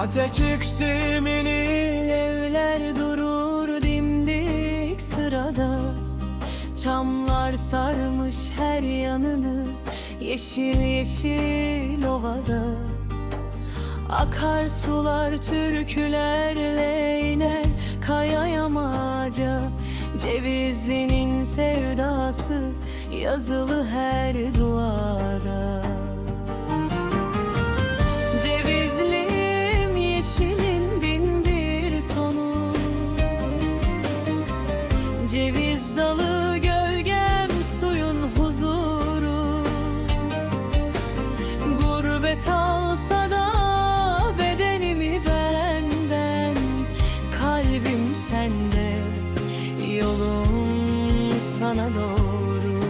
Atatürk tümünü evler durur dimdik sırada. Çamlar sarmış her yanını Yeşil yeşil ovada. Akar sular türkülerle iner Kaya yamaca. Cevizlinin sevdası Yazılı her duada Ceviz dalı gölgem suyun huzuru. Gurbet alsa da bedenimi benden Kalbim sende yolum sana doğru.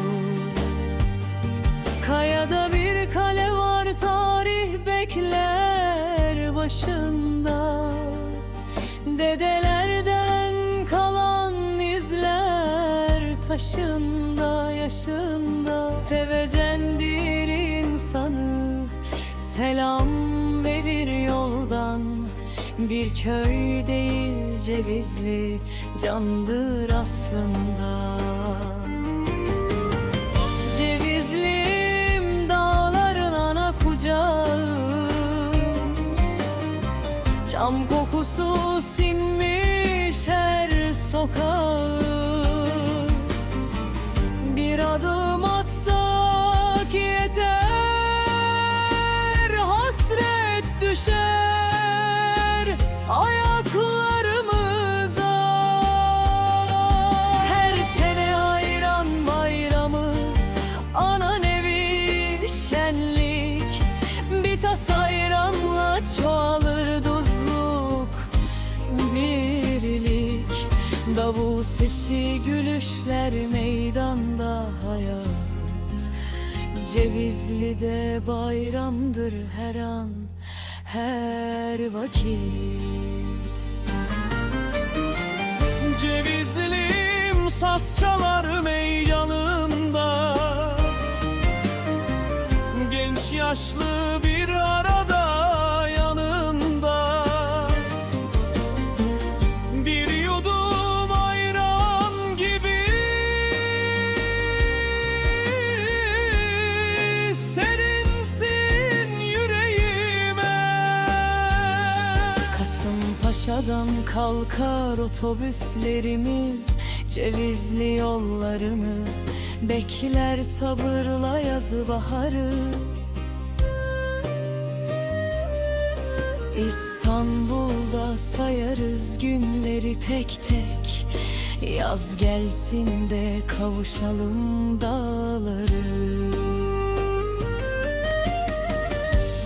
Kayada bir kale var tarih bekler başında. Dedelerden taşında yaşında Sevecendir insanı selam verir yoldan. Bir köy değil cevizli candır aslında. Cevizlim dağların ana kucağı. Çam kokusu sinmiş her sokağı Bir adım atsak yeter. Hasret düşer Davul sesi gülüşler meydanda hayat. Cevizli'de bayramdır her an her vakit. Cevizlim saz çalar meydanında Genç yaşlı Kasımpaşa'dan kalkar otobüslerimiz Cevizli yollarını Bekler sabırla yazı baharı. İstanbul'da sayarız günleri tek tek. Yaz gelsin de kavuşalım dağları.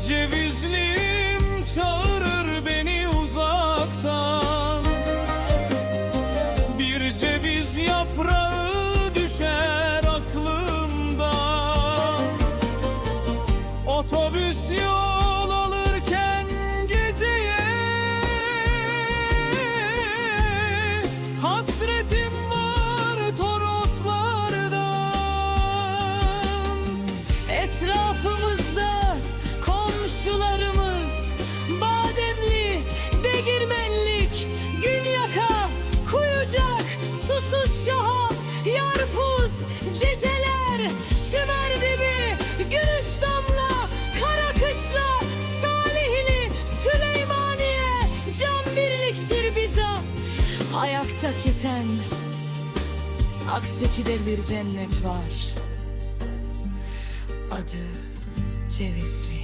Cevizlim Yarpuz, Ceceler, Çımerdibi, Gülüş Damla, Karakışla, Salihli, Süleymaniye, Can Birliktir Bita Ayakta keten Akseki'de bir cennet var. Adı Cevizli